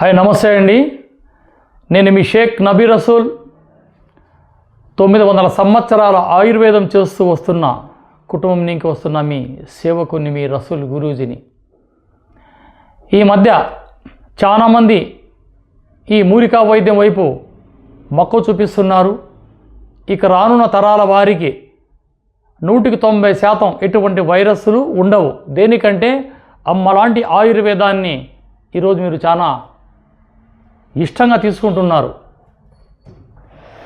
Hi నమస్తే అండి. నేను మీ షేక్ నబీ రసూల్. తొమ్మిది వందల సంవత్సరాల ఆయుర్వేదం చేస్తూ వస్తున్న కుటుంబం నుంచి వస్తున్న మీ సేవకుని మీ రసూల్ గురూజీని. ఈ మధ్య చాలామంది ఈ మూలికా వైద్యం వైపు మక్కువ చూపిస్తున్నారు. ఇక రానున్న తరాల వారికి నూటికి తొంభై శాతం ఎటువంటి వైరస్లు ఉండవు. దేనికంటే అమ్మలాంటి ఆయుర్వేదాన్ని ఈరోజు మీరు చాలా ఇష్టంగా తీసుకుంటున్నారు.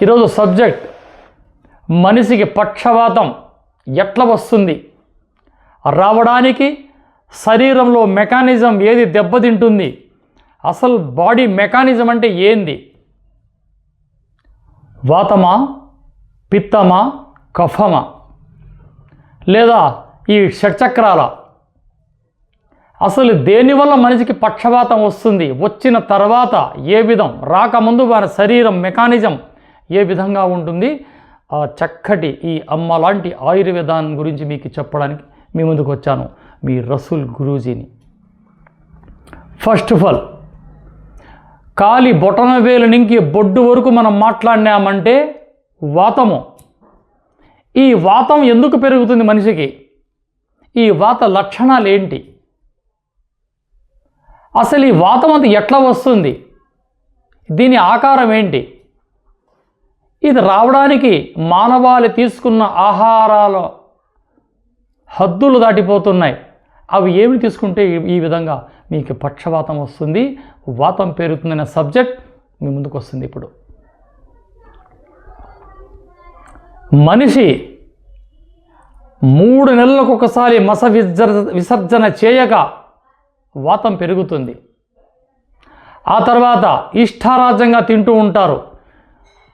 ఈరోజు సబ్జెక్ట్ మనిషికి పక్షవాతం ఎట్లా వస్తుంది? రావడానికి శరీరంలో మెకానిజం ఏది దెబ్బతింటుంది? అసలు బాడీ మెకానిజం అంటే ఏంది? వాతమా? పిత్తమా? కఫమా? లేదా ఈ షట్చక్రాల అసలు దేనివల్ల మనిషికి పక్షవాతం వస్తుంది? వచ్చిన తర్వాత ఏ విధం? రాకముందు వారి శరీరం మెకానిజం ఏ విధంగా ఉంటుంది? ఆ చక్కటి ఈ అమ్మ లాంటి ఆయుర్వేదాన్ని గురించి మీకు చెప్పడానికి మీ ముందుకు వచ్చాను. మీ రసూల్ గురూజీని. ఫస్ట్ ఆఫ్ ఆల్ కాలి బొటన వేలు నుంచి బొడ్డు వరకు మనం మాట్లాడినామంటే వాతము. ఈ వాతం ఎందుకు పెరుగుతుంది మనిషికి? ఈ వాత లక్షణాలు ఏంటి? అసలు ఈ వాతం అంత ఎట్లా వస్తుంది? దీని ఆకారం ఏంటి? ఇది రావడానికి మానవాళి తీసుకున్న ఆహారాల హద్దులు దాటిపోతున్నాయి. అవి ఏమి తీసుకుంటే ఈ- విధంగా మీకు పక్షవాతం వస్తుంది? వాతం పెరుగుతుందనే సబ్జెక్ట్ మీ ముందుకు వస్తుంది ఇప్పుడు. మనిషి మూడు నెలలకు ఒకసారి మస విజర్ విసర్జన చేయక వాతం పెరుగుతుంది. ఆ తర్వాత ఇష్టారాజ్యంగా తింటూ ఉంటారు.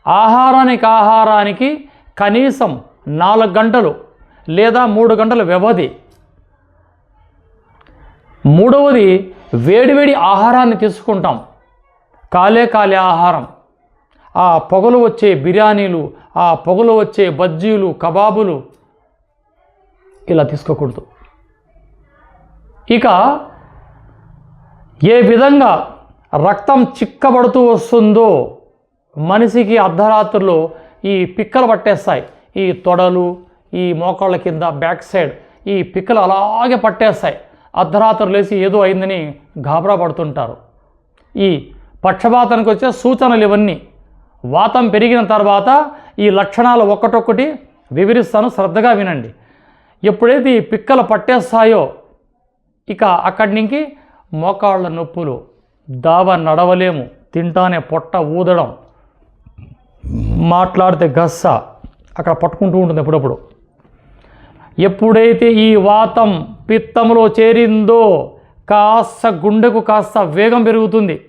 ఆహారానికి ఆహారానికి కనీసం నాలుగు గంటలు లేదా మూడు గంటల వ్యవధి. మూడవది వేడివేడి ఆహారాన్ని తీసుకుంటాం. కాలే కాలే ఆహారం. ఆ పొగలు వచ్చే బిర్యానీలు ఆ పొగలు వచ్చే బజ్జీలు కబాబులు ఇలా తీసుకోకూడదు. ఇక ఏ విధంగా రక్తం చిక్కబడుతూ వస్తుందో మనిషికి అర్ధరాత్రులు ఈ పిక్కలు పట్టేస్తాయి. ఈ తొడలు ఈ మోకాళ్ళ కింద బ్యాక్ సైడ్ ఈ పిక్కలు అలాగే పట్టేస్తాయి. అర్ధరాత్రులు లేచి ఏదో అయిందని గాబరా పడుతుంటారు. ఈ పక్షపాతానికి వచ్చే సూచనలు ఇవన్నీ. వాతం పెరిగిన తర్వాత ఈ లక్షణాలు ఒక్కటొక్కటి వివరిస్తాను శ్రద్ధగా వినండి. ఎప్పుడైతే ఈ పిక్కలు పట్టేస్తాయో ఇక అక్కడి నుంచి మోకాళ్ళ నొప్పులు దావ నడవలేము తింటానే పొట్ట ఊదడం. మాట్లాడితే గస్స అక్కడ పట్టుకుంటూ ఉంటుంది ఎప్పుడప్పుడు. ఎప్పుడైతే ఈ వాతం పిత్తంలో చేరిందో కాస్త గుండెకు కాస్త వేగం పెరుగుతుంది.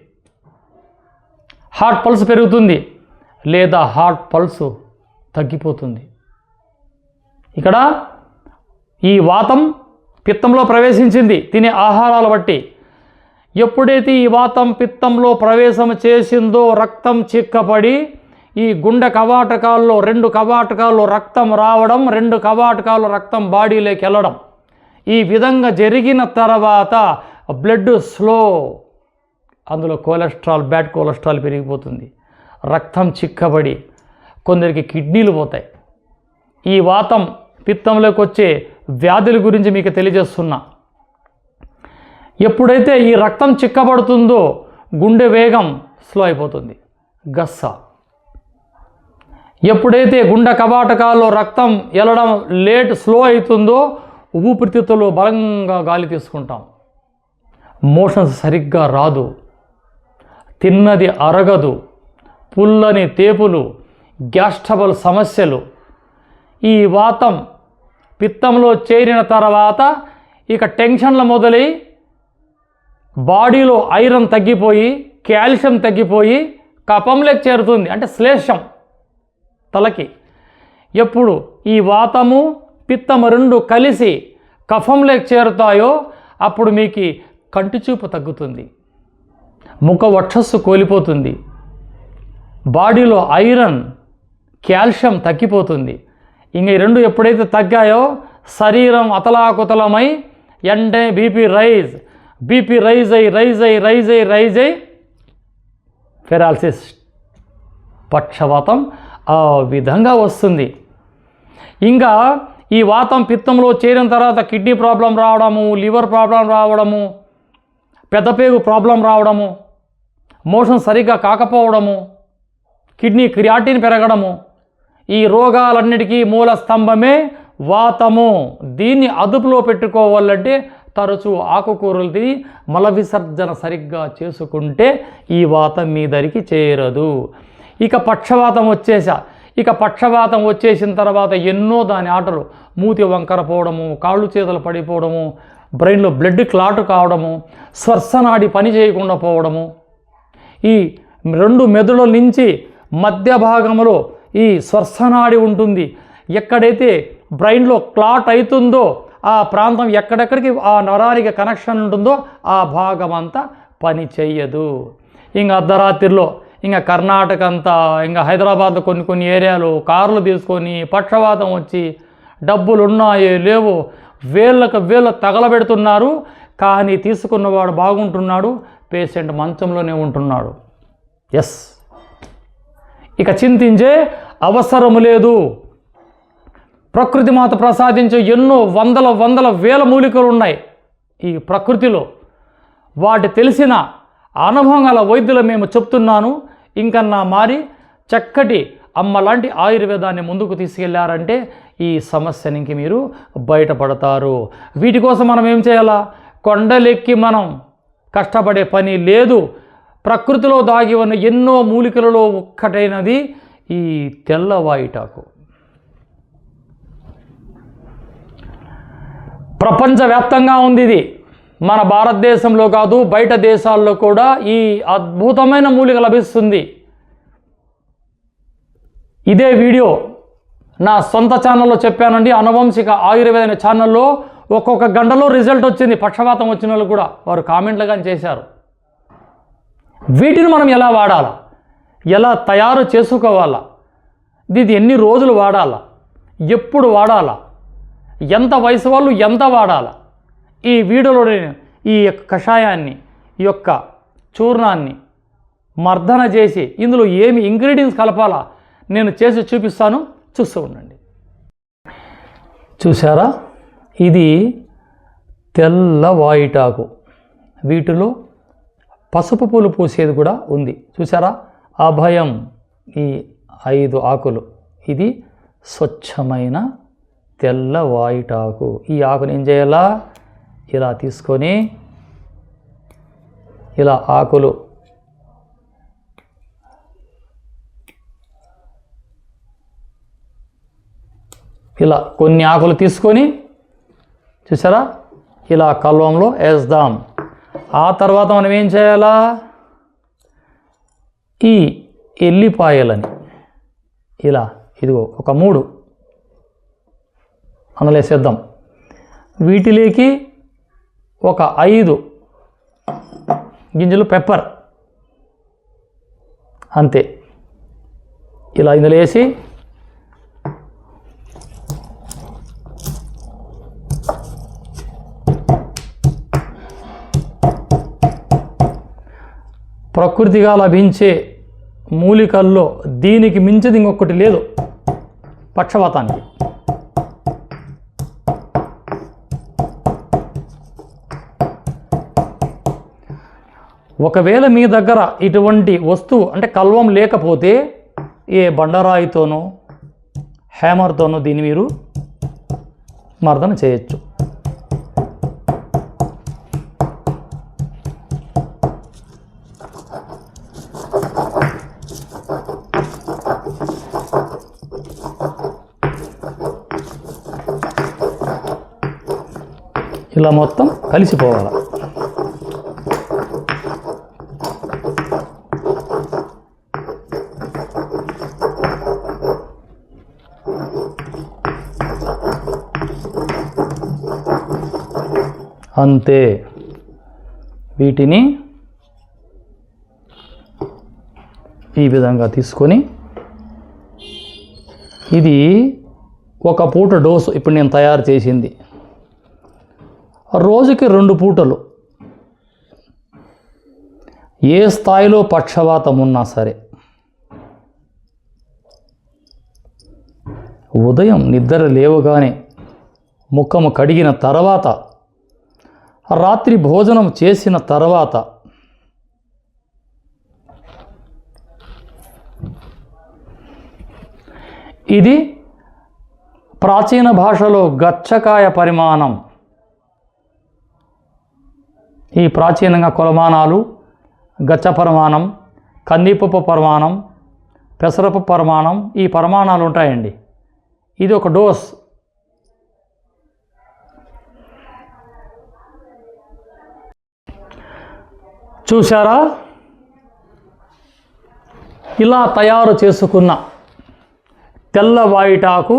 హార్ట్ పల్స్ పెరుగుతుంది. లేదా హార్ట్ పల్స్ తగ్గిపోతుంది. ఇక్కడ ఈ వాతం పిత్తంలో ప్రవేశించింది. తినే ఆహారాలు బట్టి ఎప్పుడైతే ఈ వాతం పిత్తంలో ప్రవేశం చేసిందో రక్తం చిక్కపడి ఈ గుండె కవాటకాల్లో రెండు కవాటకాల్లో రక్తం రావడం రెండు కవాటకాల్లో రక్తం బాడీలోకి వెళ్ళడం. ఈ విధంగా జరిగిన తర్వాత బ్లడ్ స్లో అందులో కొలెస్ట్రాల్ బ్యాడ్ కొలెస్ట్రాల్ పెరిగిపోతుంది. రక్తం చిక్కబడి కొందరికి కిడ్నీలు పోతాయి. ఈ వాతం పిత్తంలోకి వచ్చే వ్యాధుల గురించి మీకు తెలియజేస్తున్నా. ఎప్పుడైతే ఈ రక్తం చిక్కబడుతుందో గుండె వేగం స్లో అయిపోతుంది. గస్స. ఎప్పుడైతే గుండె కబాటకాల్లో రక్తం ఎల్లడం లేట్ స్లో అవుతుందో ఊపిరితిత్తులు బలంగా గాలి తీసుకుంటాం. మోషన్స్ సరిగ్గా రాదు. తిన్నది అరగదు. పుల్లని తేపులు గ్యాస్ట్రబుల్ సమస్యలు. ఈ వాతం పిత్తంలో చేరిన తర్వాత ఇక టెన్షన్లు మొదలై బాడీలో ఐరన్ తగ్గిపోయి కాల్షియం తగ్గిపోయి కపంలోకి చేరుతుంది. అంటే శ్లేషం తలకి. ఎప్పుడు ఈ వాతము పిత్తము రెండు కలిసి కఫంలోకి చేరుతాయో అప్పుడు మీకు కంటి చూపు తగ్గుతుంది. ముఖ వక్షస్సు కోల్పోతుంది. బాడీలో ఐరన్ కాల్షియం తగ్గిపోతుంది. ఇంక ఈ రెండు ఎప్పుడైతే తగ్గాయో శరీరం అతలాకుతలమై ఎండే బీపీ రైజ్ బీపీ రైజ్ అయ్యి రైజ్ అయ్యి రైజ్ అయ్యి రైజ్ అయ్యి ఫెరాలసిస్ పక్షవాతం ఆ విధంగా వస్తుంది. ఇంకా ఈ వాతం పిత్తంలో చేరిన తర్వాత కిడ్నీ ప్రాబ్లం రావడము లివర్ ప్రాబ్లం రావడము పెద్దపేగు ప్రాబ్లం రావడము మోషన్ సరిగ్గా కాకపోవడము కిడ్నీ క్రియాటిన్ పెరగడము ఈ రోగాలన్నిటికీ మూల స్తంభమే వాతము. దీన్ని అదుపులో పెట్టుకోవాలంటే తరచూ ఆకుకూరలు తిని మల విసర్జన సరిగ్గా చేసుకుంటే ఈ వాతం మీ దరికి చేరదు. ఇక పక్షవాతం వచ్చేసా ఇక పక్షవాతం వచ్చేసిన తర్వాత ఎన్నో దాని ఆటలు మూతి వంకర పోవడము కాళ్ళు చేతులు పడిపోవడము బ్రెయిన్లో బ్లడ్ క్లాట్ కావడము స్వర్శనాడి పని చేయకుండా పోవడము. ఈ రెండు మెదడుల నుంచి మధ్య భాగంలో ఈ స్వర్శనాడి ఉంటుంది. ఎక్కడైతే బ్రెయిన్లో క్లాట్ అవుతుందో ఆ ప్రాంతం ఎక్కడెక్కడికి ఆ నరానికి కనెక్షన్ ఉంటుందో ఆ భాగం అంతా పని చెయ్యదు. ఇంకా అర్ధరాత్రిలో ఇంకా కర్ణాటక అంతా ఇంకా హైదరాబాద్లో కొన్ని కొన్ని ఏరియాలు కార్లు తీసుకొని పక్షవాతం వచ్చి డబ్బులు ఉన్నాయో లేవో వేళ్ళకు వేళ్ళ తగలబెడుతున్నారు. కానీ తీసుకున్నవాడు బాగుంటున్నాడు పేషెంట్ మంచంలోనే ఉంటున్నాడు. ఎస్. ఇక చింతించే అవసరం లేదు. ప్రకృతి మాత ప్రసాదించే ఎన్నో వందల వందల వేల మూలికలు ఉన్నాయి. ఈ ప్రకృతిలో వాటి తెలిసిన అనుభవం గల వైద్యులు మేము చెప్తున్నాను. ఇంకన్నా మారి చక్కటి అమ్మ లాంటి ఆయుర్వేదాన్ని ముందుకు తీసుకెళ్ళారంటే ఈ సమస్య నుంచి మీరు బయటపడతారు. వీటి కోసం మనం ఏం చేయాలా? కొండలెక్కి మనం కష్టపడే పని లేదు. ప్రకృతిలో దాగి ఉన్న ఎన్నో మూలికలలో ఒక్కటైనది ఈ తెల్లవాయిటాకు వాయిటాకు ప్రపంచవ్యాప్తంగా ఉంది ఇది. మన భారతదేశంలో కాదు బయట దేశాల్లో కూడా ఈ అద్భుతమైన మూలిక లభిస్తుంది. ఇదే వీడియో నా సొంత ఛానల్లో చెప్పానండి. అనువంశిక ఆయుర్వేద అనే ఛానల్లో ఒక్కొక్క గంటలో రిజల్ట్ వచ్చింది. పక్షపాతం వచ్చిన వాళ్ళు కూడా వారు కామెంట్లు కానీ చేశారు. వీటిని మనం ఎలా వాడాలా? ఎలా తయారు చేసుకోవాలా? ఇది ఎన్ని రోజులు వాడాలా? ఎప్పుడు వాడాలా? ఎంత వయసు వాళ్ళు ఎంత వాడాలా? ఈ వీడియోలో నేను ఈ యొక్క కషాయాన్ని ఈ యొక్క చూర్ణాన్ని మర్దన చేసి ఇందులో ఏమి ఇంగ్రీడియంట్స్ కలపాలా నేను చేసి చూపిస్తాను. చూస్తూ ఉండండి. చూసారా ఇది తెల్ల వాయిటాకు. వీటిలో పసుపు పూలు పూసేది కూడా ఉంది. చూసారా అభయం ఈ ఐదు ఆకులు. ఇది స్వచ్ఛమైన తెల్ల వాయిటాకు. ఈ ఆకుని ఏం చేయాలా? ఇలా తీసుకొని ఇలా ఆకులు ఇలా కొన్ని ఆకులు తీసుకొని చూసారా? ఇలా కల్వంలో వేద్దాం. ఆ తర్వాత మనం ఏం చేయాలా? ఈ ఎల్లిపాయలని ఇలా ఇదిగో ఒక మూడు అనలేసేద్దాం. వీటిలోకి ఒక ఐదు గింజలు పెప్పర్. అంతే. ఇలా ఇందులో వేసి ప్రకృతిగా లభించే మూలికల్లో దీనికి మించిది ఇంకొకటి లేదు పక్షవాతానికి. ఒకవేళ మీ దగ్గర ఇటువంటి వస్తువు అంటే కల్వం లేకపోతే ఏ బండరాయితోనో హ్యామర్తోనో దీన్ని మీరు మర్దన చేయొచ్చు. ఇలా మొత్తం కలిసిపోవాలి? అంతే. వీటిని ఈ విధంగా తీసుకొని ఇది ఒక పూట డోసు ఇప్పుడు నేను తయారు చేసింది. రోజుకి రెండు పూటలు. ఏ స్థాయిలో పక్షవాతం ఉన్నా సరే. ఉదయం నిద్ర లేవగానే ముఖము కడిగిన తర్వాత రాత్రి భోజనం చేసిన తర్వాత ఇది ప్రాచీన భాషలో గచ్చకాయ పరిమాణం. ఈ ప్రాచీనంగా కొలమానాలు గచ్చ పరిమాణం కందిపప్పు పరిమాణం పెసరపు పరిమాణం ఈ పరిమాణాలు ఉంటాయండి. ఇది ఒక డోస్. చూసారా ఇలా తయారు చేసుకున్న తెల్ల వాయిటాకు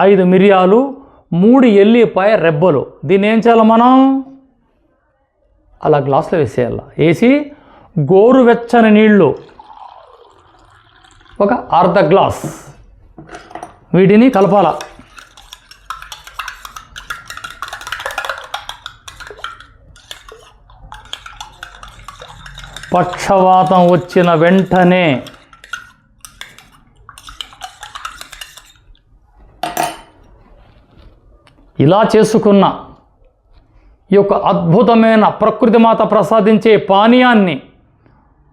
ఐదు మిరియాలు మూడు ఎల్లిపాయ రెబ్బలు. దీన్ని ఏం చేయాలి మనం? అలా గ్లాసులో వేసేయాలి. వేసి గోరువెచ్చని నీళ్ళు ఒక అర్ధ గ్లాస్. వీటిని కలపాల. పక్షవాతం వచ్చిన వెంటనే ఇలా చేసుకున్న ఈ యొక్క అద్భుతమైన ప్రకృతి మాత ప్రసాదించే పానీయాన్ని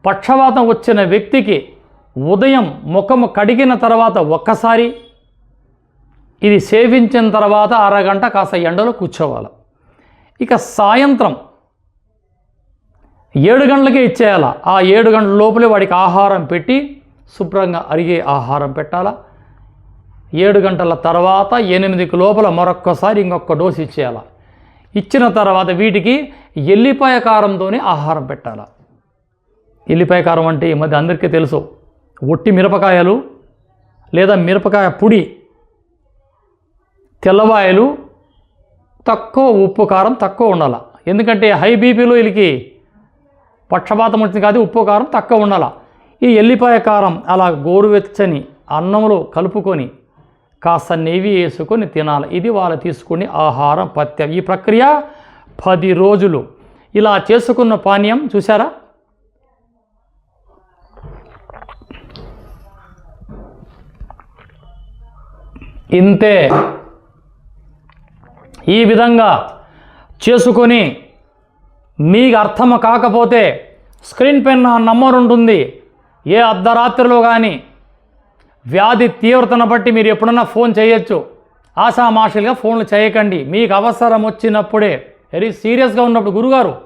పక్షవాతం వచ్చిన వ్యక్తికి ఉదయం ముఖము కడిగిన తర్వాత ఒక్కసారి ఇది సేవించిన తర్వాత అరగంట కాస్త ఎండలో కూర్చోవాలి. ఇక సాయంత్రం ఏడు గంటలకే ఇచ్చేయాల. ఆ ఏడు గంటల లోపలే వాడికి ఆహారం పెట్టి శుభ్రంగా అరిగే ఆహారం పెట్టాలా. ఏడు గంటల తర్వాత ఎనిమిదికి లోపల మరొక్కసారి ఇంకొక డోసు ఇచ్చేయాల. ఇచ్చిన తర్వాత వీటికి ఎల్లిపాయ కారంతోనే ఆహారం పెట్టాల. ఎల్లిపాయ కారం అంటే ఈ మధ్య అందరికీ తెలుసు. ఒట్టి మిరపకాయలు లేదా మిరపకాయ పొడి తెల్లవాయలు తక్కువ ఉప్పు కారం తక్కువ ఉండాలి. ఎందుకంటే హై బీపీలో వీళ్ళకి పక్షపాతం వచ్చింది కాదు ఉప్పు కారం తక్కువ ఉండాల. ఈ ఎల్లిపాయ కారం అలా గోరువెచ్చని అన్నంలో కలుపుకొని కాస్త నెయ్యి వేసుకొని తినాలి. ఇది వాళ్ళు తీసుకునే ఆహారం పత్యం ఈ ప్రక్రియ పది రోజులు. ఇలా చేసుకున్న పానీయం చూసారా ఇంతే. ఈ విధంగా చేసుకొని మీకు అర్థం కాకపోతే స్క్రీన్ పైన నా నంబర్ ఉంటుంది. ఏ అర్ధరాత్రిలో కానీ వ్యాధి తీవ్రతను బట్టి మీరు ఎప్పుడన్నా ఫోన్ చేయొచ్చు. ఆశామాషలుగా ఫోన్లు చేయకండి. మీకు అవసరం వచ్చినప్పుడే. వెరీ సీరియస్గా ఉన్నప్పుడు గురుగారు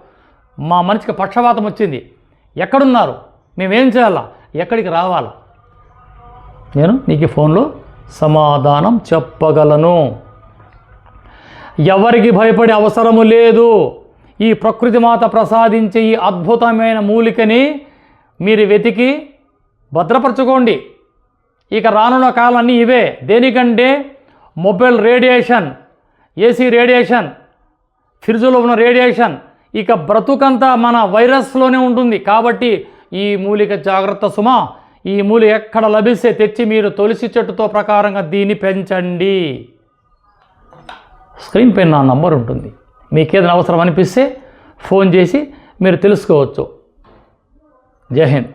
మా మనిషికి పక్షవాతం వచ్చింది. ఎక్కడున్నారు? మేమేం చేయాలా? ఎక్కడికి రావాలా? నేను నీకు ఫోన్లో సమాధానం చెప్పగలను. ఎవరికి భయపడే అవసరము లేదు. ఈ ప్రకృతి మాత ప్రసాదించే ఈ అద్భుతమైన మూలికని మీరు వెతికి భద్రపరచుకోండి. ఇక రానున్న కాలాన్ని ఇవే. దేనికంటే మొబైల్ రేడియేషన్ ఏసీ రేడియేషన్ ఫ్రిడ్జ్లో ఉన్న రేడియేషన్. ఇక బ్రతుకంతా మన వైరస్లోనే ఉంటుంది. కాబట్టి ఈ మూలిక జాగ్రత్త సుమా. ఈ మూలిక ఎక్కడ లభిస్తే తెచ్చి మీరు తులసి చెట్టుతో ప్రకారంగా దీన్ని పెంచండి. స్క్రీన్ పైన నా నంబర్ ఉంటుంది. మీకు ఏదైనా అవసరం అనిపిస్తే ఫోన్ చేసి మీరు తెలుసుకోవచ్చు. జై హింద్.